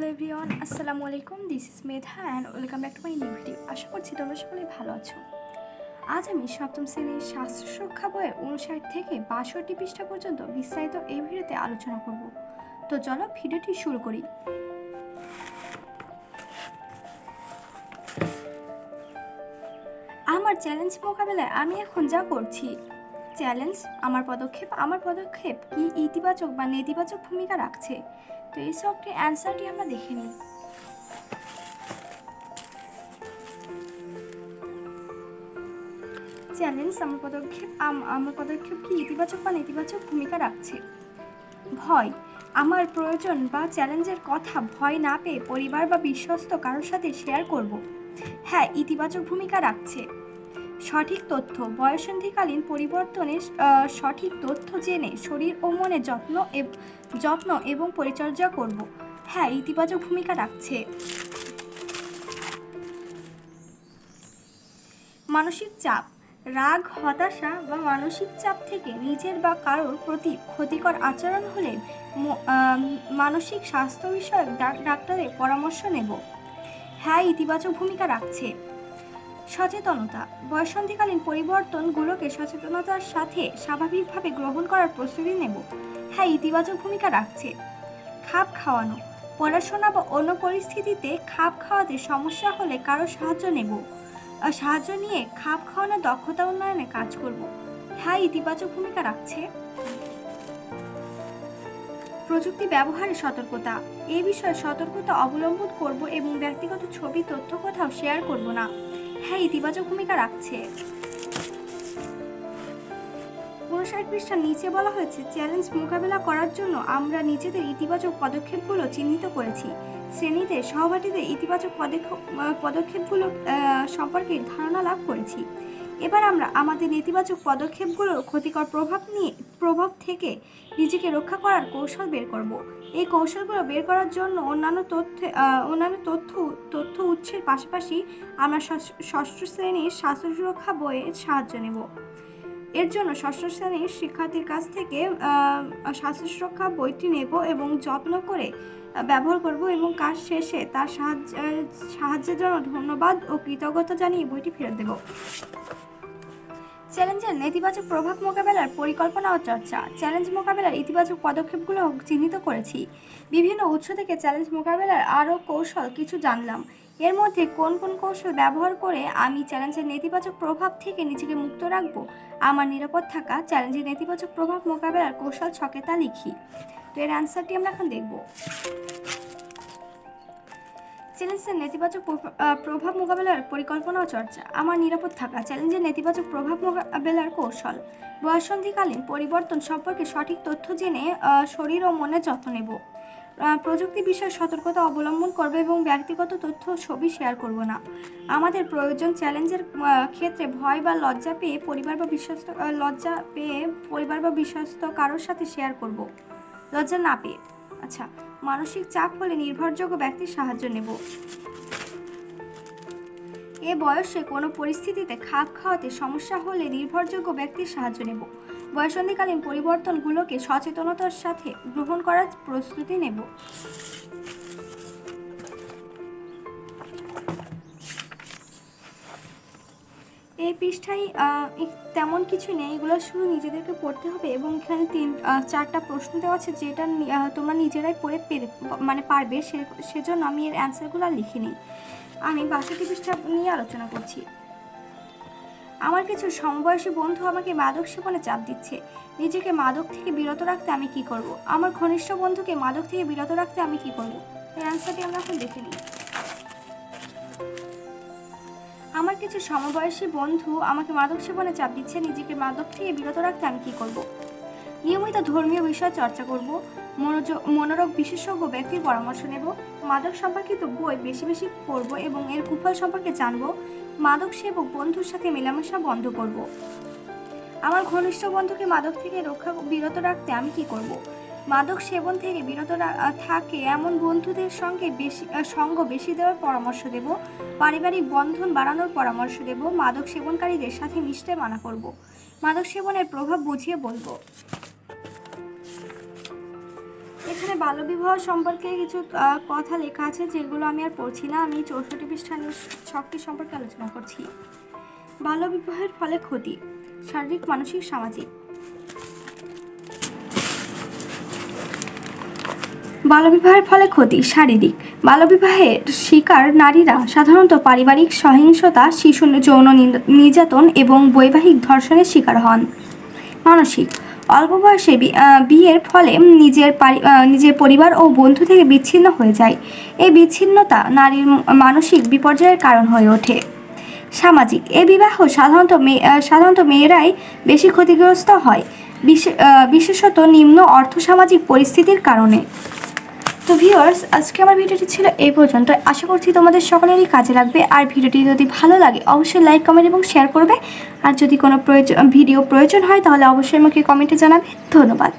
Hello everyone, আসসালামু আলাইকুম, this is Medha and welcome back to my new video. আশা করছি তোমরা সকলেই ভালো আছো। আজ আমি সপ্তম শ্রেণির স্বাস্থ্য সুরক্ষা বইয়ের উনষাট থেকে বাষট্টি পৃষ্ঠা পর্যন্ত বিস্তারিত এই ভিডিওতে আলোচনা করব। তো চলো ভিডিওটি শুরু করি। আমার চ্যালেঞ্জ মোকাবেলায় আমি এখন যা করছি। চ্যালেঞ্জ, আমার পদক্ষেপ আমার পদক্ষেপ কি ইতিবাচক বা নেতিবাচক ভূমিকা রাখছে? তো এই সবটির অ্যান্সারটি আমরা দেখে নিই। চ্যালেঞ্জ, আমার পদক্ষেপ, আম- আমার পদক্ষেপ কি ইতিবাচক বা নেতিবাচক ভূমিকা রাখছে? ভয়, আমার প্রয়োজন বা চ্যালেঞ্জের কথা ভয় না পেয়ে পরিবার বা বিশ্বস্ত কারোর সাথে শেয়ার করব। হ্যাঁ ইতিবাচক ভূমিকা রাখছে। সঠিক তথ্য। বয়সন্ধিকালীন পরিবর্তনের সঠিক তথ্য জেনে শরীর ও মনে যত্ন যত্ন এবং পরিচর্যা করব। হ্যাঁ ইতিবাচক ভূমিকা রাখছে। মানসিক চাপ। রাগ, হতাশা বা মানসিক চাপ থেকে নিজের বা কারোর প্রতি ক্ষতিকর আচরণ হলে মানসিক স্বাস্থ্য বিষয়ক ডাক- ডাক্তারের পরামর্শ নেব। হ্যাঁ ইতিবাচক ভূমিকা রাখছে। সচেতনতা। বয়সন্ধিকালীন পরিবর্তনগুলোকে সচেতনতার সাথে স্বাভাবিকভাবে গ্রহণ করার প্রস্তুতি নেব। হ্যাঁ ইতিবাচক ভূমিকা রাখছে। খাপ খাওয়ানো। পড়াশোনা বা অন্য পরিস্থিতিতে খাপ খাওয়াতে সমস্যা হলে কারও সাহায্য নেব। সাহায্য নিয়ে খাপ খাওয়ানোর দক্ষতা উন্নয়নে কাজ করব। হ্যাঁ ইতিবাচক ভূমিকা রাখছে। প্রযুক্তি ব্যবহারে সতর্কতা। এই বিষয়ে সতর্কতা অবলম্বন করব এবং ব্যক্তিগত ছবি, তথ্য কোথাও শেয়ার করব না। হ্যাঁ ইতিবাচক ভূমিকা রাখছে। উনষাট পৃষ্ঠার নিচে বলা হয়েছে, চ্যালেঞ্জ মোকাবেলা করার জন্য আমরা নিজেদের ইতিবাচক পদক্ষেপগুলো চিহ্নিত করেছি। শ্রেণীতে সহপাঠীদের ইতিবাচক পদক্ষেপ, পদক্ষেপগুলো সম্পর্কে ধারণা লাভ করেছি। এবার আমরা আমাদের নেতিবাচক পদক্ষেপগুলোর ক্ষতিকর প্রভাব নিয়ে, প্রভাব থেকে নিজেকে রক্ষা করার কৌশল বের করব। এই কৌশলগুলো বের করার জন্য অন্যান্য তথ্য অন্যান্য তথ্য তথ্য উৎসের পাশাপাশি আমরা ষষ্ঠ- শ্রেণির স্বাস্থ্য সুরক্ষা বইয়ের সাহায্য নেব। এর জন্য ষষ্ঠ শ্রেণির শিক্ষার্থীর কাছ থেকে স্বাস্থ্য সুরক্ষা বইটি নেব এবং যত্ন করে ব্যবহার করব এবং কাজ শেষে তার সাহায্য, সাহায্যের জন্য ধন্যবাদ ও কৃতজ্ঞতা জানিয়ে বইটি ফেরত দেব। চ্যালেঞ্জের নেতিবাচক প্রভাব মোকাবেলার পরিকল্পনা ও চর্চা। চ্যালেঞ্জ মোকাবেলার ইতিবাচক পদক্ষেপগুলো চিহ্নিত করেছি। বিভিন্ন উৎস থেকে চ্যালেঞ্জ মোকাবেলার আরও কৌশল কিছু জানলাম। এর মধ্যে কোন কোন কৌশল ব্যবহার করে আমি চ্যালেঞ্জের নেতিবাচক প্রভাব থেকে নিজেকে মুক্ত রাখব? আমার নিরাপদ থাকা চ্যালেঞ্জের নেতিবাচক প্রভাব মোকাবেলার কৌশল ছকে তা লিখি। তো এর অ্যান্সারটি আমরা এখন দেখব। চ্যালেঞ্জের নেতিবাচক প্র- প্রভাব মোকাবেলার পরিকল্পনা ও চর্চা। আমার নিরাপদ থাকা চ্যালেঞ্জের নেতিবাচক প্রভাব মোকাবেলার কৌশল। বয়সন্ধিকালীন পরিবর্তন সম্পর্কে সঠিক তথ্য জেনে শরীর ও মনের যত্ন নেব। প্রযুক্তি বিষয়ে সতর্কতা অবলম্বন করবে এবং ব্যক্তিগত তথ্য ছবি শেয়ার করব না। আমাদের প্রয়োজন চ্যালেঞ্জের ক্ষেত্রে ভয় বা লজ্জা পেয়ে পরিবার বা বিশ্বস্ত লজ্জা পেয়ে পরিবার বা বিশ্বস্ত কারোর সাথে শেয়ার করব। লজ্জা না পেয়ে। আচ্ছা মানসিক চাপ হলে নির্ভরযোগ্য ব্যক্তির সাহায্য নেব। এ বয়সে কোনো পরিস্থিতিতে খাপ খাওয়াতে সমস্যা হলে নির্ভরযোগ্য ব্যক্তির সাহায্য নেব। বয়সন্ধিকালীন পরিবর্তনগুলোকে সচেতনতার সাথে গ্রহণ করার প্রস্তুতি নেব। এই পৃষ্ঠায় তেমন কিছু নেই। এগুলো শুধু নিজেদেরকে পড়তে হবে এবং এখানে তিন চারটা প্রশ্ন দেওয়া আছে যেটা তোমরা নিজেরাই পড়ে পেরে মানে পারবে। সে, সেজন্য আমি এর অ্যান্সারগুলো আর লিখিনি। আমি বাষট্টি পৃষ্ঠা নিয়ে আলোচনা করছি। আমার কিছু সমবয়সী বন্ধু আমাকে মাদক সেবনে চাপ দিচ্ছে। নিজেকে মাদক থেকে বিরত রাখতে আমি কি করব? আমার ঘনিষ্ঠ বন্ধুকে মাদক থেকে বিরত রাখতে আমি কি করব? এর অ্যান্সারটি আমরা এখন দেখে নিই। কিছু সমবয়সী বন্ধু আমাকে মাদক সেবনে চাপ দিচ্ছে, নিজেকে মাদক থেকে বিরত রাখতে আমি কী করব? নিয়মিত ধর্মীয় বিষয় চর্চা করব মনোযোগ মনোরোগ বিশেষজ্ঞ ব্যক্তির পরামর্শ নেব মাদক সম্পর্কিত বই বেশি বেশি পড়ব এবং এর কুফল সম্পর্কে জানব মাদক সেবক বন্ধুর সাথে মেলামেশা বন্ধ করব। আমার ঘনিষ্ঠ বন্ধুকে মাদক থেকে রক্ষা বিরত রাখতে আমি কী করব? মাদক সেবন থেকে বিরত থাকে এমন বন্ধুদের সঙ্গে বেশি সঙ্গ বেশি দেওয়ার পরামর্শ দেব। পারিবারিক বন্ধন বাড়ানোর পরামর্শ দেব। মাদক সেবনকারীদের সাথে মিশতে মানা করব। মাদক সেবনের প্রভাব বুঝিয়ে বলব। এখানে বাল্যবিবাহ সম্পর্কে কিছু কথা লেখা আছে যেগুলো আমি আর পড়ছি না। আমি চৌষট্টি পৃষ্ঠা শক্তি সম্পর্কে আলোচনা করছি। বাল্যবিবাহের ফলে ক্ষতি, শারীরিক, মানসিক, সামাজিক। বাল্যবিবাহের ফলে ক্ষতি, শারীরিক। বাল্যবিবাহের শিকার নারীরা সাধারণত পারিবারিক সহিংসতা শিশু যৌন নির্যাতন এবং বৈবাহিক ধর্ষণের শিকার হন। মানসিক। অল্প বয়সে বিয়ের ফলে নিজের নিজের পরিবার ও বন্ধু থেকে বিচ্ছিন্ন হয়ে যায়। এই বিচ্ছিন্নতা নারীর মানসিক বিপর্যয়ের কারণ হয়ে ওঠে। সামাজিক। এ বিবাহ সাধারণত মেয়ে সাধারণত মেয়েরাই বেশি ক্ষতিগ্রস্ত হয়, বিশে- বিশেষত নিম্ন অর্থসামাজিক পরিস্থিতির কারণে। তো ভিউয়ার্স আজকে আমার ভিডিওটি ছিল এই পর্যন্ত আশা করছি তোমাদের সকলেরই কাজে লাগবে। আর ভিডিওটি যদি ভালো লাগে, অবশ্যই লাইক কমেন্ট এবং শেয়ার করবে। আর যদি কোনো প্রয়োজন ভিডিও প্রয়োজন হয়, তাহলে অবশ্যই আমাকে কমেন্টে জানাবে। ধন্যবাদ।